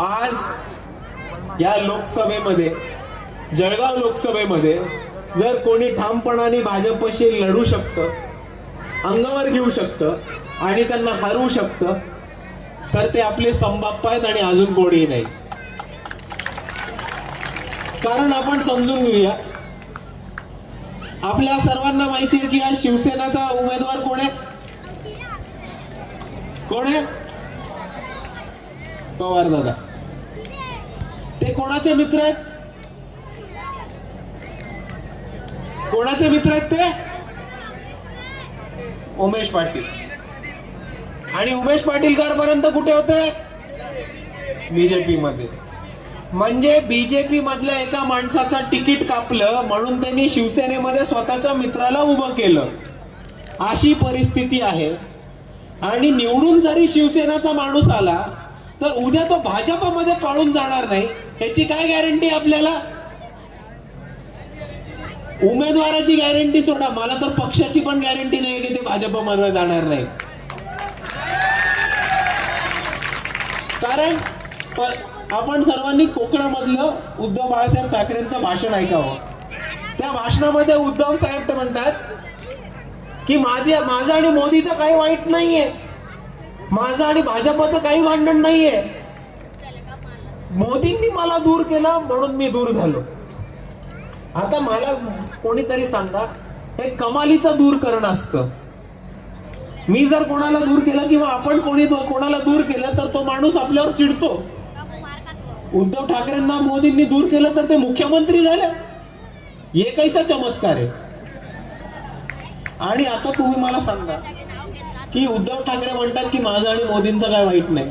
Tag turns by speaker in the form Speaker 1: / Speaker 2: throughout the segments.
Speaker 1: आज या लोकसभेमध्ये जळगाव लोकसभेमध्ये जर कोणी ठामपणाने भाजपशी लढू शकतं अंगावर घेऊ शकतं आणि त्यांना हरवू शकतं तर ते आपले संबाप्पा आहेत आणि अजून कोणीही नाही. कारण आपण समजून घेऊया आपल्या सर्वांना माहिती आहे की आज शिवसेनाचा उमेदवार कोण आहे? कोण आहे? पवार दादा. कोणाचे मित्र आहेत? कोणाचे मित्र आहेत ते? उमेश पाटील. आणि उमेश पाटील पर्यंत कुठे होते? बीजेपी मध्ये म्हणजे बीजेपी मधल्या एका माणसाचा तिकीट कापलं म्हणून त्यांनी शिवसेनेमध्ये स्वतःच्या मित्राला उभं केलं. अशी परिस्थिती आहे. आणि निवडून जरी शिवसेनाचा माणूस आला तर उद्या तो भाजपमध्ये पळून जाणार नाही. याची काय गॅरंटी आपल्याला? उमेदवाराची गॅरंटी सोडा. मला तर पक्षाची पण गॅरंटी नाही की ते भाजपमध्ये जाणार नाही. कारण आपण सर्वांनी कोकणामधलं उद्धव बाळासाहेब ठाकरेंचं भाषण ऐकावं. त्या भाषणामध्ये उद्धव साहेब म्हणतात की माझ्या माझं आणि मोदीचं काही वाईट नाहीये. माझं आणि भाजपचं काही भांडण नाहीये. मोदींनी मला दूर केलं म्हणून मी दूर झालो. आता मला कोणीतरी सांगा हे कमालीचं दूर करणं असतं. मी जर कोणाला दूर केलं किंवा आपण कोणी कोणाला दूर केलं तर तो माणूस आपल्यावर चिडतो. उद्धव ठाकरेंना मोदींनी दूर केलं तर ते मुख्यमंत्री झाले. हे कैसा चमत्कार आहे. आणि आता तुम्ही मला सांगा की उद्धव ठाकरे म्हणतात की माझं आणि मोदींचं काय वाईट नाही.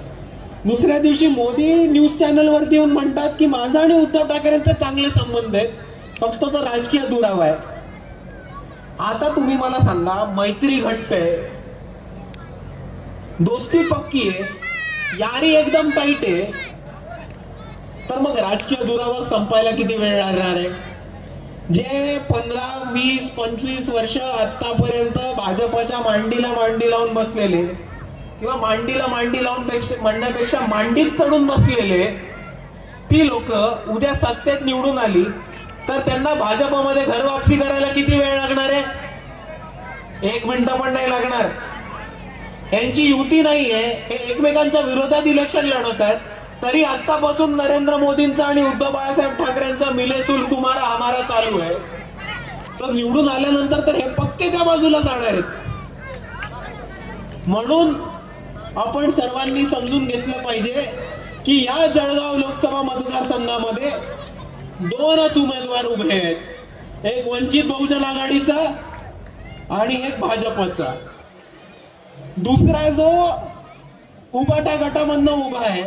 Speaker 1: दुसऱ्या दिवशी मोदी न्यूज चॅनलवरती येऊन म्हणतात की माझा आणि उद्धव ठाकरेंचे चांगले संबंध आहेत. फक्त तो राजकीय दुरावा आहे. आता तुम्ही मला सांगा मैत्री घट्ट आहे. दोस्ती पक्की आहे. यारी एकदम टाईट आहे. तर मग राजकीय दुरावा संपायला किती वेळ लागणार आहे? जे पंधरा वीस पंचवीस वर्ष आतापर्यंत भाजपच्या मांडीला मांडी लावून बसलेले किंवा मांडीला मांडी लावून पेक्षा म्हणण्यापेक्षा मांडीत चढून बसलेले ती लोक उद्या सत्तेत निवडून आली तर त्यांना भाजपमध्ये घर वापसी करायला किती वेळ लागणार आहे? एक मिनिट पण नाही लागणार. यांची युती नाहीये हे एकमेकांच्या विरोधात इलेक्शन लढवत आहेत तरी आतापासून नरेंद्र मोदींचा आणि उद्धव बाळासाहेब ठाकरेंचा मिलेसूल तुम्हाला आम्हाला चालू आहे. तर निवडून आल्यानंतर तर हे पक्के त्या बाजूला जाणार आहेत. म्हणून आपण सर्वांनी समजून घेतलं पाहिजे की या जळगाव लोकसभा मतदारसंघामध्ये दोनच उमेदवार उभे आहेत. एक वंचित बहुजन आघाडीचा आणि एक भाजपचा. दुसरा जो उबाटा गटामधनं उभा आहे